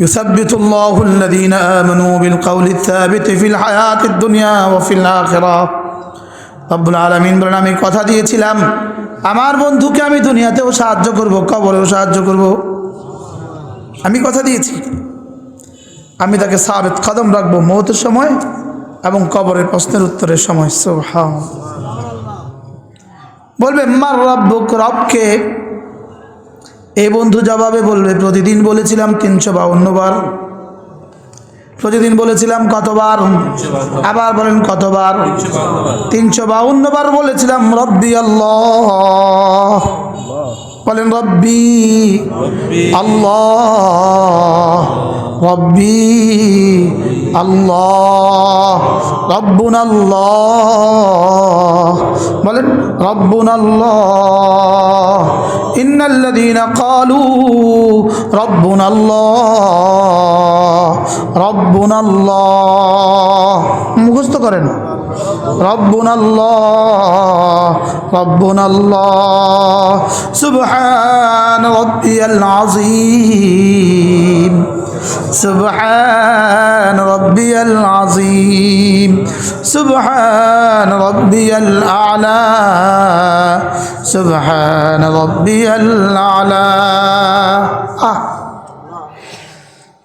يثبت الله الذين آمنوا بالقول الثابت في الحياة الدنيا وفي الآخرة রব্বুল আলমিন বলেন আমি কথা দিয়েছিলাম আমার বন্ধুকে আমি দুনিয়াতেও সাহায্য করব কবরেও সাহায্য করব আমি কথা দিয়েছি আমি তাকে সাবেত কদম রাখবো মৌতের সময় এবং কবরের প্রশ্নের উত্তরের সময় সোহান বলবে মার রব্বুক রবকে এই বন্ধু জবাবে বলবে, প্রতিদিন বলেছিলাম তিনশো বাউন্ন বার প্রতিদিন বলেছিলাম কতবার? আবার বলেন কতবার? তিনশো বাউন্ন বার বলেছিলাম, রব্বি আল্লাহ। বলেন, রব্বি আল্লাহ। রব্বি আল্লাহ। রব্বুন আল্লাহ বলেন রব্বুন আল্লাহ ইন্নাল্লাযীনা ক্বালু রব্বুনা আল্লাহ রব্বুনা আল্লাহ মুখস্থ করেন ربنا الله ربنا الله سبحان ربي العظيم سبحان ربي العظيم سبحان ربي الأعلى سبحان ربي الأعلى آه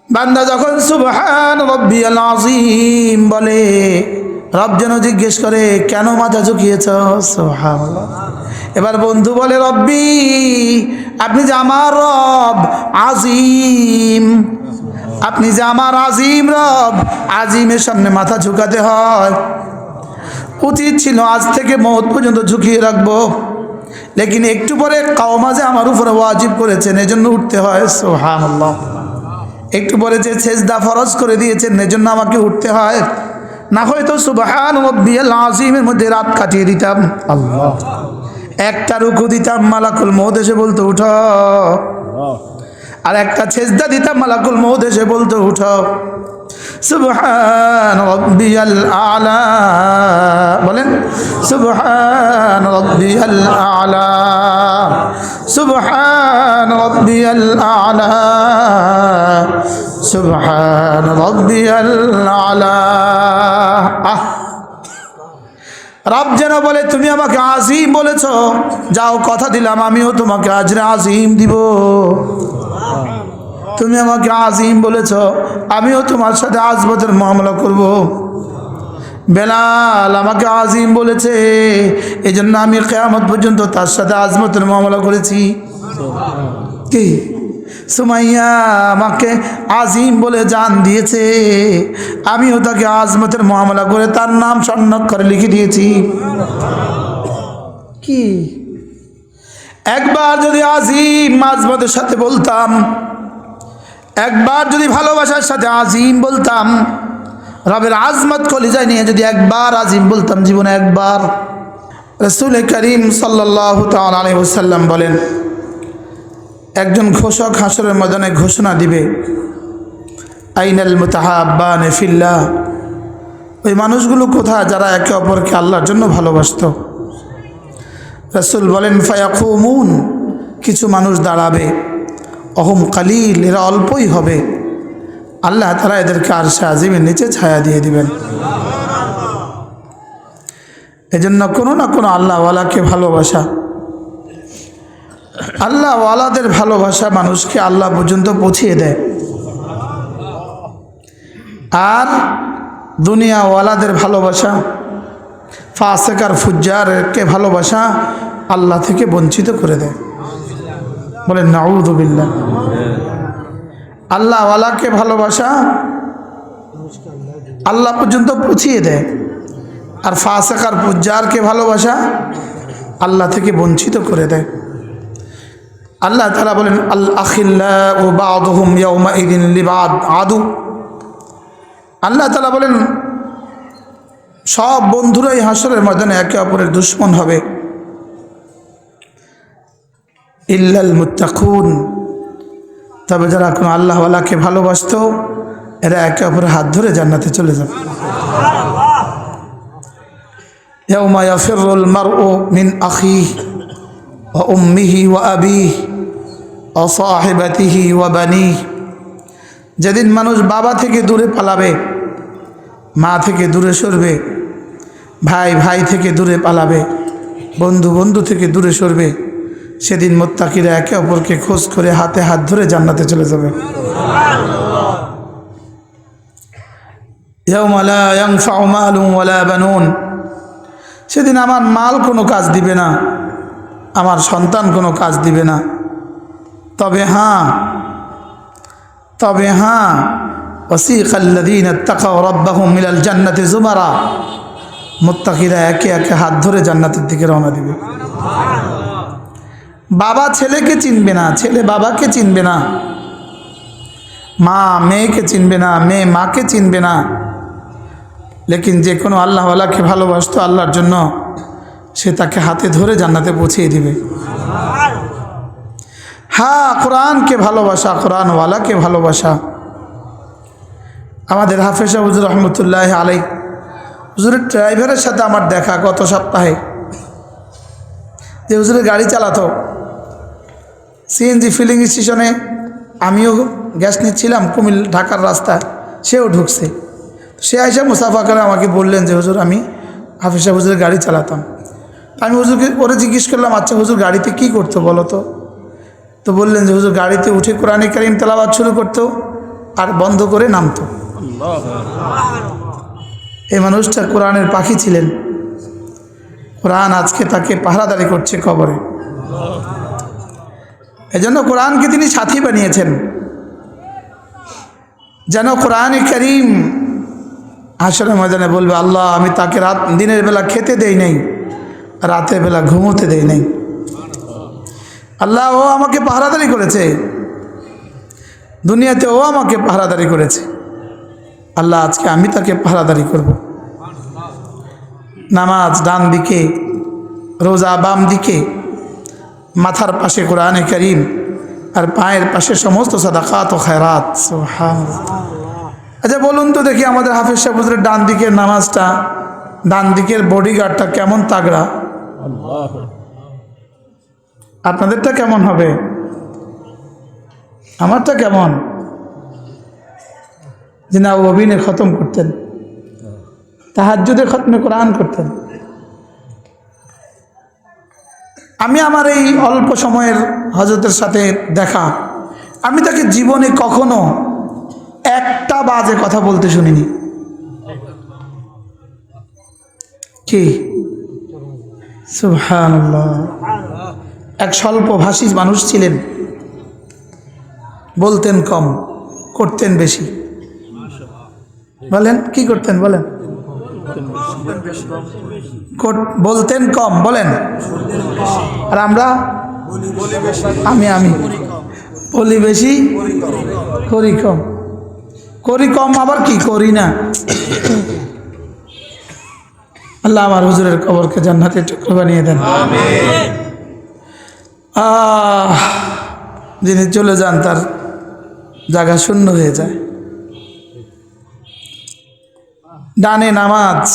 বান্দা যখন সুবহান রব্বিয়াল আজিম বলে রব যেন জিজ্ঞেস করে কেন মাথা ঝুঁকিয়েছ সুবহানাল্লাহ এবার বন্ধু বলে রব্বি আপনি যে আমার রব আজিম আপনি যে আমার আজিম রব আজিমের সামনে মাথা ঝুঁকাতে হয়। উচিত ছিল আজ থেকে মত পর্যন্ত ঝুঁকিয়ে রাখব। লেকিন একটু পরে কাওমাজে আমার উপরে ওয়াজিব করেছেন এজন্য উঠতে হয়। সোহান একটু পরে যে সেজদা ফরজ করে দিয়েছেন এজন্য আমাকে উঠতে হয়। না হয়তো সুবাহান রব্বিয়াল আজিমের মধ্যে রাত কাটিয়ে দিতাম। আল্লাহ। একটা রুকু দিতাম মালাকুল এসে বলতো উঠ। আর একটা ছেজদা দিতাম, মালাকুল মৌদ এসে বলতো, উঠ। সুবহান রব্বিয়াল আলা। বলেন, সুবহান রব্বিয়াল আলা। সুবহান রব্বিয়াল আলা। সুবহান রব্বিয়াল আলা। আহ! রব যেন বলে, তুমি আমাকে আজিম বলেছ। যাও, কথা দিলাম, আমিও তোমাকে আজরে আজিম দিব। তুমি আমাকে আজিম বলেছ, আমিও তোমার সাথে আজবতের মামলা করব। বেলাল আমাকে আজিম বলেছে এই জন্য আমি কেয়ামত পর্যন্ত তার সাথে আজমতের মামলা করেছি। কি? সুমাইয়া আমাকে আজিম বলে জান দিয়েছে, আমিও তাকে আজমতের মামলা করে তার নাম স্বর্ণাক্ষরে লিখে দিয়েছি। কি? একবার যদি আজিম আজমতের সাথে বলতাম একবার যদি ভালোবাসার সাথে আজিম বলতাম, রবের আজমত কলিজায় নিয়ে যদি একবার আজিম বলতাম, জীবনে একবার। রসুল করিম সাল্লাহ তালাম বলেন, একজন ঘোষক হাসরের ময়দানে ঘোষণা দিবে, আইনাল মুতাহাব্বা নেফিল্লা ওই মানুষগুলো কোথায় যারা একে অপরকে আল্লাহর জন্য ভালোবাসত? রসুল বলেন, ফায়াকুমুন, কিছু মানুষ দাঁড়াবে। অহম কালিল, এরা অল্পই হবে। আল্লাহ তারা এদেরকে আর সে আজিমের নিচে ছায়া দিয়ে দিবেন। এজন্য কোনো না কোনো আল্লাহওয়ালাকে ভালোবাসা। আল্লাহওয়ালাদের ভালোবাসা মানুষকে আল্লাহ পর্যন্ত পৌঁছিয়ে দেয়। আর দুনিয়াওয়ালাদের ভালোবাসা ফাসেকার ফুজ্জারকে ভালোবাসা আল্লাহ থেকে বঞ্চিত করে দেয়। বলেন নাউদুবিল্লা আল্লাহওয়ালাকে ভালোবাসা আল্লাহ পর্যন্ত পৌঁছিয়ে দেয়। আর ফাসেকার পুজ্জারকে ভালোবাসা আল্লাহ থেকে বঞ্চিত করে দেয়। আল্লাহ তালা বলেন আল আখিল্লা ও বাদহুম ইয়াউমা ইদিন লিবাদ আদু। আল্লাহ তালা বলেন, সব বন্ধুরাই হাসরের ময়দানে একে অপরের দুশ্মন হবে। ইল্লাল মুত্তাকুন তবে যারা কোনো আল্লাহওয়ালাকে ভালোবাসত এরা একে অপরের হাত ধরে জান্নাতে চলে যাবে يوم يفر المرء من أخيه وأمه وأبيه وصاحبته وبنيه যেদিন মানুষ বাবা থেকে দূরে পালাবে মা থেকে দূরে সরবে ভাই ভাই থেকে দূরে পালাবে বন্ধু বন্ধু থেকে দূরে সরবে সেদিন মোত্তাকিরা একে অপরকে খোঁজ করে হাতে হাত ধরে জান্নাতে চলে যাবে। সেদিন আমার মাল কোনো কাজ দিবে না, আমার সন্তান কোনো কাজ দিবে না। তবে হ্যাঁ তবে হ্যাঁ ওসিক আল্লাদিন রব্বাহুম মিলাল জান্নাতে জুমারা মোত্তাকিরা একে একে হাত ধরে জান্নাতের দিকে রওনা দিবে। বাবা ছেলেকে চিনবে না, ছেলে বাবাকে চিনবে না। মা মেয়েকে চিনবে না, মেয়ে মাকে চিনবে না। লেকিন যে কোনো আল্লাহওয়ালাকে ভালোবাসতো আল্লাহর জন্য, সে তাকে হাতে ধরে জান্নাতে পৌঁছিয়ে দিবে। হ্যাঁ কোরআনকে ভালোবাসা, কোরআনওয়ালাকে ভালোবাসা। আমাদের হাফেজা হুজুর রহমতুল্লাহ আলাই হুজুরের ড্রাইভারের সাথে আমার দেখা গত সপ্তাহে। যে হুজুরের গাড়ি চালাতো সিএনজি ফিলিং স্টেশনে আমিও গ্যাস নিচ্ছিলাম, কুমিল ঢাকার রাস্তা, সেও ঢুকছে। সে আইসা মুসাফা করে আমাকে বললেন যে, হুজুর, আমি হাফিজা হুজুরের গাড়ি চালাতাম। আমি হুজুরকে ওরে জিজ্ঞেস করলাম আচ্ছা হুজুর, গাড়িতে কি করতো বলো তো? তো বললেন যে, হুজুর, গাড়িতে উঠে কোরআনে কারিম তেলাবাদ শুরু করতো আর বন্ধ করে নামতো। এই মানুষটা কোরআনের পাখি ছিলেন। কোরআন আজকে তাকে পাহারাদারি করছে কবরে। এজন্য কোরআনকে তিনি সাথী বানিয়েছেন। যেন কোরআনে করিম আসলে ময়দানে বলবে, আল্লাহ, আমি তাকে রাত, দিনের বেলা খেতে দেই নাই, রাতের বেলা ঘুমোতে দেই নাই। আল্লাহ, ও আমাকে পাহারাদারি করেছে। দুনিয়াতে ও আমাকে পাহারাদারি করেছে। আল্লাহ, আজকে আমি তাকে পাহারাদারি করব। নামাজ ডান দিকে রোজা বাম দিকে মাথার পাশে কোরআনে করিম আর পায়ের পাশে সমস্ত সাদাকাত ও সুবহানাল্লাহ। আচ্ছা বলুন তো দেখি আমাদের হাফিজ সাহেবের ডান দিকের নামাজটা, ডান দিকের বডিগার্ডটা কেমন তাগড়া? আপনাদেরটা কেমন হবে? আমারটা কেমন? যে না অভিনে খতম করতেন, তাহাজ্জুদে খতমে কোরআন করতেন। আমি আমার এই অল্প সময়ের হজরতের সাথে দেখা। আমি তাকে জীবনে কখনো একটা বাজে কথা বলতে শুনিনি। কি? এক স্বল্প ভাষী মানুষ ছিলেন। বলতেন কম, করতেন বেশি। বলেন, কি করতেন বলেন? বলতেন কম, বলেন। আর আমরা? আমি আমি। বলি বেশি করি কম করি কম আবার কি? করি না। আল্লাহ আমার হুজুরের কবরকে জান্নাতের চক্র বানিয়ে দেন। যিনি চলে যান, তার জায়গা শূন্য হয়ে যায়। ডানে নামাজ।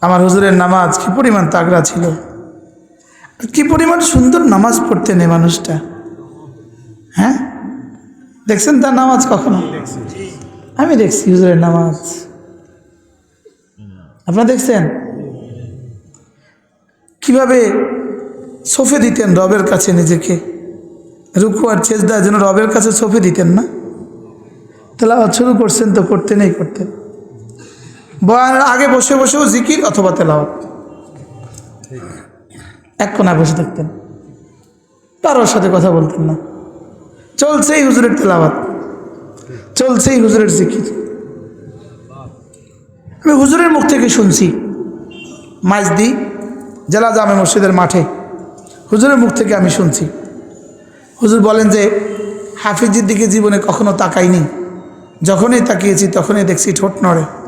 আমার হুজুরের নামাজ কি পরিমাণ তাগড়া ছিল? কি পরিমাণ সুন্দর নামাজ পড়তেন এই মানুষটা। হ্যাঁ? দেখছেন তার নামাজ কখনো? আমি দেখছি হুজুরের নামাজ। আপনারা দেখছেন? কীভাবে সফে দিতেন রবের কাছে নিজেকে? রুকু আর ছেজদা যেন রবের কাছে সফে দিতেন না? তেলাওয়াত শুরু করছেন তো করতেনই করতেন বয়ানের আগে বসে বসেও জিকির অথবা তেলাওয়াত। এক কোনায় বসে থাকতেন। কারোর সাথে কথা বলতেন না। চলছেই হুজুরের তেলাওয়াত। চলছেই হুজুরের জিকির। আমি হুজুরের মুখ থেকে শুনছি। মাইজদি জেলা জামে মসজিদের মাঠে। হুজুরের মুখ থেকে আমি শুনছি। হুজুর বলেন যে, হাফিজের দিকে জীবনে কখনো তাকাইনি। যখনই তাকিয়েছি তখনই দেখছি ঠোঁট নড়ে।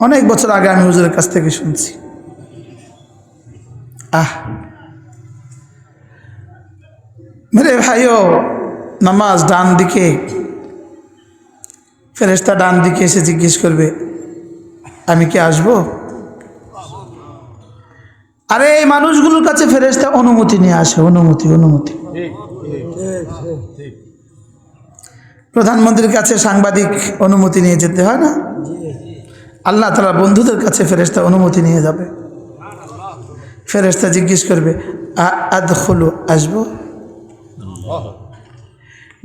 অনেক বছর আগে আমি হুজুরের কাছ থেকে শুনছি। আহ। মেরে ভাইও, নামাজ ডান দিকে। ফেরেস্তা ডান দিকে এসে জিজ্ঞেস করবে, আমি কি আসব? আরে, এই মানুষগুলোর কাছে ফেরেস্তা অনুমতি নিয়ে আসে, অনুমতি অনুমতি। প্রধানমন্ত্রীর কাছে সাংবাদিক অনুমতি নিয়ে যেতে হয় না? আল্লাহ তালা বন্ধুদের কাছে ফেরেস্তা অনুমতি নিয়ে যাবে। ফেরেস্তা জিজ্ঞেস করবে আদ হলো আসব?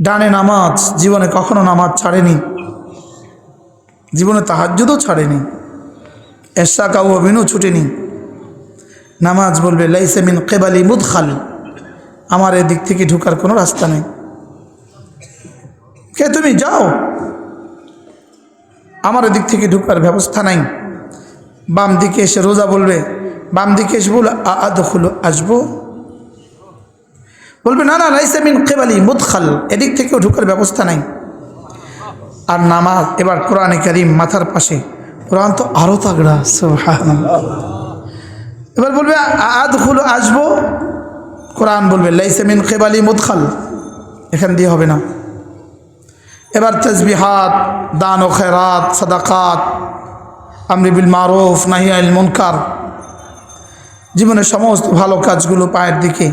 ডানে নামাজ, জীবনে কখনো নামাজ ছাড়েনি। জীবনে তাহাজ্জুদও ছাড়েনি। এশা কাউ অভিনও ছুটেনি। নামাজ বলবে লাইসেমিন কেবালি মুদখাল। আমার এদিক থেকে ঢুকার কোনো রাস্তা নেই। কে তুমি? যাও। আমার এদিক থেকে ঢুকার ব্যবস্থা নাই। বাম দিকে এসে রোজা বলবে, বাম দিকে এসে বলবে আদখুলো আসব? বলবে, না না লাইসেমিন কেবালি মুদখাল, এদিক থেকেও ঢুকার ব্যবস্থা নাই। আর নামাজ, এবার কোরআনে কারিম মাথার পাশে, কোরআন তো আরও তাগড়া। এবার বলবে আদ খুলো আসব? কোরআন বলবে লাইসেমিন কেবালি মুদখাল, এখান দিয়ে হবে না। এবার তসবিহাত দান ও খেরাত, সাদাকাত আমরিবিল মারুফ নাহিয়াল মুনকার। জীবনের সমস্ত ভালো কাজগুলো পায়ের দিকে।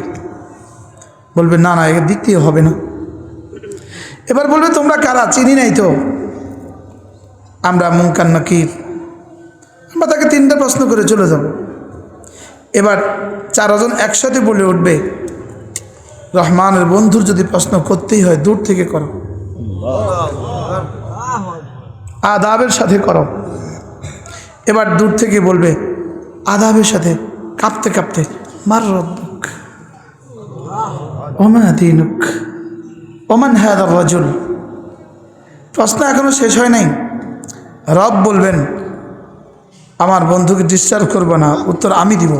বলবে, না না এর দ্বিতীয় হবে না। এবার বলবে, তোমরা কারা? চিনি নাই তো? আমরা মুনকার নাকির। আমরা তাকে তিনটা প্রশ্ন করে চলে যাব। এবার চারজন একসাথে বলে উঠবে, রহমানের বন্ধুর যদি প্রশ্ন করতেই হয়, দূর থেকে করো। আদাবের সাথে করো। এবার দূর থেকে বলবে, আদাবের সাথে কাঁপতে কাঁপতে মার রব্বুক ওমান দিনুক, ওমান হ্যাদ রজুল। প্রশ্ন এখনও শেষ হয় নাই। রব বলবেন, আমার বন্ধুকে ডিস্টার্ব করব না, উত্তর আমি দিব।